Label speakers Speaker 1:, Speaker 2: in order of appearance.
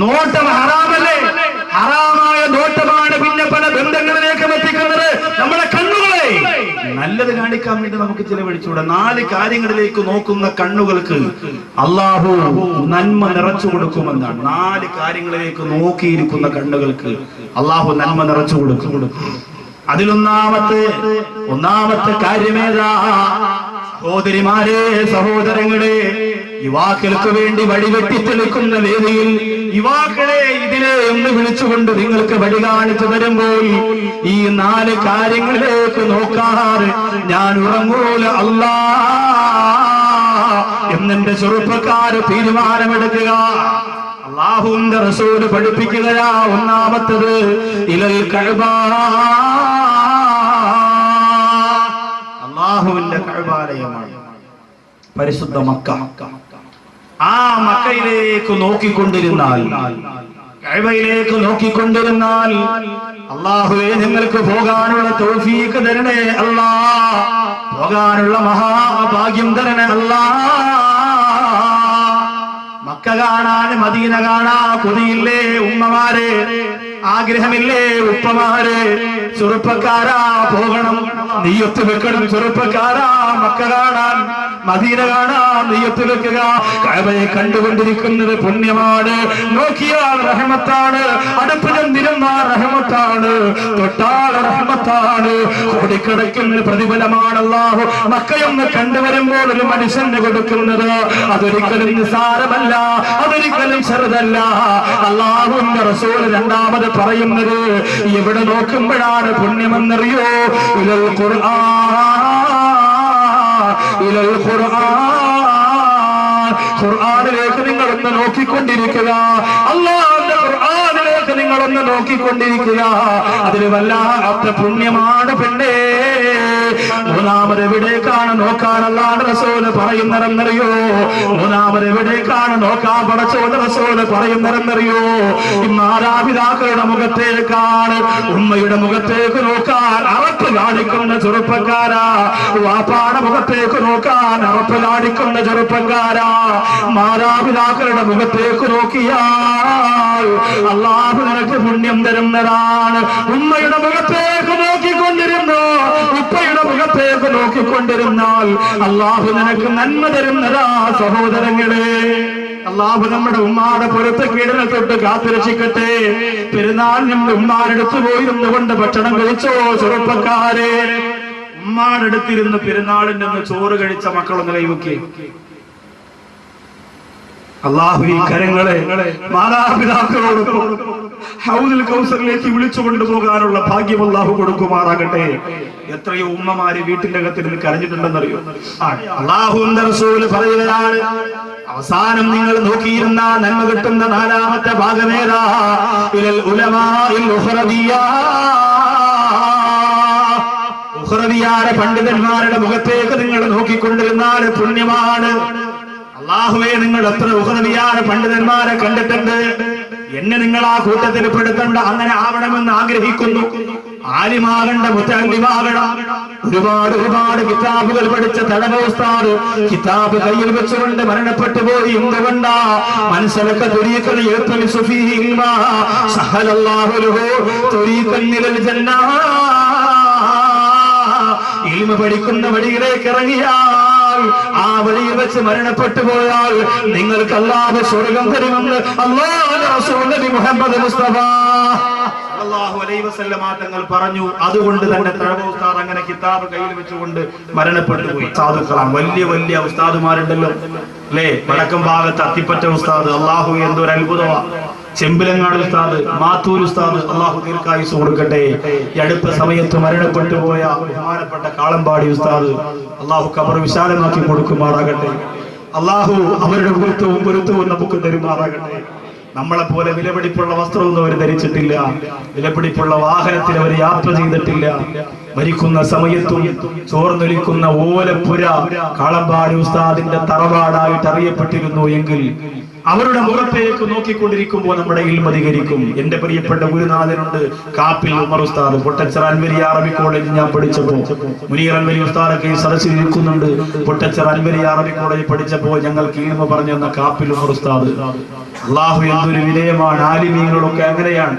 Speaker 1: നോട്ടം ഹറാമല്ലേ? ഹറാമായ നോട്ടമാണ് പിന്നെ പല ബന്ധങ്ങളിലേക്ക് എത്തിക്കുന്നത് നമ്മുടെ കണ്ണുകളെ. നല്ലത് കാണിക്കാൻ വേണ്ടി നമുക്ക് ചിലവഴിച്ചുകൂടെ. നാല് കാര്യങ്ങളിലേക്ക് നോക്കുന്ന കണ്ണുകൾക്ക് അള്ളാഹു നന്മ നിറച്ചു കൊടുക്കുമെന്നാണ്. നാല് കാര്യങ്ങളിലേക്ക് നോക്കിയിരിക്കുന്ന കണ്ണുകൾക്ക് അള്ളാഹു നന്മ നിറച്ചു കൊടുക്കും. അതിലൊന്നാമത്തെ ഒന്നാമത്തെ കാര്യമേതാ? സഹോദരിമാരെ സഹോദരങ്ങളെ യുവാക്കൾക്ക് വേണ്ടി വഴിവെട്ടി തെളിക്കുന്ന വേദിയിൽ യുവാക്കളെ ഇതിനെ എന്ന് വിളിച്ചുകൊണ്ട് നിങ്ങൾക്ക് വഴി കാണിച്ചു തരുമ്പോൾ ഈ നാല് കാര്യങ്ങളിലേക്ക് നോക്കാറ് ഞാൻ ഉറങ്ങൂല അല്ലാ എന്നെന്റെ ചെറുപ്പക്കാര് തീരുമാനമെടുക്കുക. അള്ളാഹുവിന്റെ റസൂൽ പഠിപ്പിക്കുകയാ ഒന്നാമത്തത്. ഇലൽ കഴബാ. അള്ളാഹുവിന്റെ കഴുബാലയമാണ്. പരിശുദ്ധ മക്ക. ആ മക്കയിലേക്ക് നോക്കിക്കൊണ്ടിരുന്നാൽ കഴിവയിലേക്ക് നോക്കിക്കൊണ്ടിരുന്നാൽ അള്ളാഹുവെ നിങ്ങൾക്ക് പോകാനുള്ള തോഫീക്ക് തരണേ അല്ലാ. പോകാനുള്ള മഹാഭാഗ്യം തരണേ അല്ലാ. മക്ക കാണാൻ മദീന കാണാ കൊതിയില്ലേ ഉമ്മമാരെ? ആഗ്രഹമില്ലേ ഉപ്പമാരെ? ചെറുപ്പക്കാരാ പോകണം. നെയ്യൊത്ത് വെക്കണം ചെറുപ്പക്കാരാ മക്ക കാണാൻ. മദീന കാണാൻ നെയ്യൊത്ത് വെക്കുക. കഴവയെ കണ്ടുകൊണ്ടിരിക്കുന്നത് പുണ്യമാണ്. നോക്കിയാൽ റഹമത്താണ്. അടുപ്പ് ചെന്നിരുന്നാൽ റഹമത്താണ്. തൊട്ടാൽ റഹമത്താണ്. കോടിക്കണക്കിന് പ്രതിഫലമാണല്ലാഹു. മക്കയൊന്ന് കണ്ടുവരുമ്പോൾ ഒരു മനുഷ്യന് കൊടുക്കുന്നത് അതൊരിക്കലും നിസാരമല്ല. അതൊരിക്കലും ചെറുതല്ല അള്ളാഹുന്റെ റസൂൽ രണ്ടാമത് പറയുന്നത് എവിടെ നോക്കുമ്പോഴാണ് പുണ്യമെന്നറിയോ? ഇലൽ ഖുർആൻ. ഇലൽ ഖുർആൻ. ഖുർആനിലേക്ക് നിങ്ങൾ ഒന്ന് നോക്കിക്കൊണ്ടിരിക്കുക. അള്ളാഹുന്റെ ഒന്ന് നോക്കിക്കൊണ്ടിരിക്കുക. അതിൽ വല്ലാത്ത പുണ്യമാണ് പെണ്ണേ. മൂന്നാമത് എവിടേക്കാണ് നോക്കാൻ അല്ലാണ്ട് റസൂൽ പറയുന്നതെന്നറിയോ മൂന്നാമത് എവിടേക്കാണ് നോക്കാൻ പടച്ചോട് റസൂൽ പറയുന്നതെന്നറിയോ ഈ മാതാപിതാക്കളുടെ മുഖത്തേക്കാണ് ഉമ്മയുടെ മുഖത്തേക്ക് നോക്കാൻ അറപ്പ് കാണിക്കുന്ന ചെറുപ്പക്കാരാ. വാപ്പാടെ മുഖത്തേക്ക് നോക്കാൻ അറപ്പ് കാണിക്കുന്ന ചെറുപ്പക്കാരാ. മാതാപിതാക്കളുടെ മുഖത്തേക്ക് നോക്കിയാൽ അള്ളാഹു നിനക്ക് പുണ്യം തരുന്നതാണ്. ഉമ്മയുടെ മുഖത്തേക്ക് നോക്കിക്കൊണ്ടിരുന്നു. ഉപ്പയുടെ മുഖത്തേക്ക് നോക്കിക്കൊണ്ടിരുന്നാൽ അള്ളാഹു നിനക്ക് നന്മ തരുന്നതാ സഹോദരങ്ങളെ. അള്ളാഹു നമ്മുടെ ഉമ്മാടെ പുറത്ത് കീടനെ തൊട്ട് കാത്തുരക്ഷിക്കട്ടെ. പെരുന്നാൾ നമ്മുടെ ഉമ്മാരെടുത്തു പോയിരുന്നു കൊണ്ട് ഭക്ഷണം കഴിച്ചോ ചെറുപ്പക്കാരെ. ഉമ്മാടെടുത്തിരുന്ന് പെരുന്നാളിന്റെ ചോറ് കഴിച്ച മക്കളൊന്ന് കൈവക്കി അള്ളാഹു ഈ കരങ്ങളെ മാതാപിതാക്കളോടൊപ്പം ഹൗദിൽ കൗസറിലേക്ക് വിളിച്ചു കൊണ്ടുപോകാനുള്ള ഭാഗ്യം അള്ളാഹു കൊടുക്കുമാറാകട്ടെ. എത്രയോ ഉമ്മമാര് വീട്ടിന്റെ അകത്തിരുന്ന് കരഞ്ഞിട്ടുണ്ടെന്നറിയോ? അള്ളാഹുന്റെ റസൂൽ പറയുകയാണ് അവസാനം നിങ്ങൾ നോക്കിയിരുന്ന നന്മ കിട്ടുന്ന നാലാമത്തെ ഭാഗമേതാ പണ്ഡിതന്മാരുടെ മുഖത്തേക്ക് നിങ്ങൾ നോക്കിക്കൊണ്ടിരുന്നാൽ പുണ്യമാണ്. അള്ളാഹുവെ നിങ്ങൾ എത്ര ഉഹനവിയാന പണ്ഡിതന്മാരെ കണ്ടിട്ടുണ്ട്. എന്നെ നിങ്ങൾ ആ കൂട്ടത്തിൽ പെടുത്തണ്ട അങ്ങനെ ആവണമെന്ന് ആഗ്രഹിക്കുന്നു. ആലിമാകണ്ട മുത്തല്ലിമാകണം ഒരുപാട് ഒരുപാട് കിതാബുകൾ പഠിച്ച തടവസ്ഥാട് കിതാബ് കയ്യിൽ വെച്ചുകൊണ്ട് മരണപ്പെട്ടു പോയി. എന്തുകൊണ്ട? മനസ്സിലൊക്കെ തൊരീക്കൽ എഴുത്തൽ സുഫീൽമ സഹലല്ലാഹു ലഹു തൊരീക്കൽ നിലൽ ജന്നാ. ഇൽമ പഠിക്കുന്ന വഴിയിലേക്ക് ആ വഴിയിൽ വെച്ച് മരണപ്പെട്ടു പോയാൽ നിങ്ങൾക്ക് അല്ലാതെ സ്വർഗം തരുമെന്ന് നബി മുഹമ്മദ് മുസ്തഫ. സല്ലല്ലാഹു അലൈഹി വസല്ലമ തങ്ങൾ പറഞ്ഞു അതുകൊണ്ട് തന്നെ തഴവ അങ്ങനെ കിതാബ് കയ്യിൽ വെച്ചുകൊണ്ട് മരണപ്പെട്ടു പോയി. സാധുക്കളാണ്. വലിയ വലിയ ഉസ്താദുമാരുണ്ടല്ലോ. അല്ലേ? വടക്കം ഭാഗത്ത് അത്തിപ്പറ്റ ഉസ്താദ് അള്ളാഹു എന്തൊരു അത്ഭുതമാ. ചെമ്പിലങ്ങാട് ഉസ്താദ് മാത്തൂർ ഉസ്താദ് അള്ളാഹു ദീർഘായുസ് കൊടുക്കട്ടെ. ഈ അടുത്ത സമയത്ത് മരണപ്പെട്ടു പോയ ബഹുമാനപ്പെട്ട കാളമ്പാടി ഉസ്താദ് അള്ളാഹു കബർ വിശാലമാക്കി കൊടുക്കുമാറാകട്ടെ. അള്ളാഹു അവരുടെ ഗുരുത്വവും ഗുരുത്വവും നമുക്ക് തരുമാറാകട്ടെ. നമ്മളെ പോലെ വിലപിടിപ്പുള്ള വസ്ത്രമൊന്നും അവർ ധരിച്ചിട്ടില്ല. വിലപിടിപ്പുള്ള വാഹനത്തിൽ അവർ യാത്ര ചെയ്തിട്ടില്ല. മരിക്കുന്ന സമയത്തും ചോർന്നൊലിക്കുന്ന ഓലപ്പുര കാളമ്പാടി ഉസ്താദിന്റെ തറവാടായിട്ട് അറിയപ്പെട്ടിരുന്നു എങ്കിൽ അവരുടെ മുഖത്തേക്ക് നോക്കിക്കൊണ്ടിരിക്കുമ്പോൾ നമ്മുടെ ഇൽമതികരിക്കും എന്റെ പ്രിയപ്പെട്ട ഗുരുനാഥനുണ്ട്. കാപ്പിൽ ഉമർ ഉസ്താദ് പൊട്ടച്ചർ അൻവരി അറബി കോളേജിൽ ഞാൻ പഠിച്ചപ്പോ. മുനീർ അൻവരി ഉസ്താദൊക്കെ സദസ്സിൽ ഇരിക്കുന്നുണ്ട് പൊട്ടച്ചർ അൻവരി അറബി കോളേജിൽ പഠിച്ചപ്പോ ഞങ്ങൾക്ക് ഈമ പറഞ്ഞു തന്ന കാപ്പിൽ ഉമർ ഉസ്താദ്. അള്ളാഹു എന്തൊരു വിനയമാണ്. ആലിമീങ്ങളൊക്കെ അങ്ങനെയാണ്.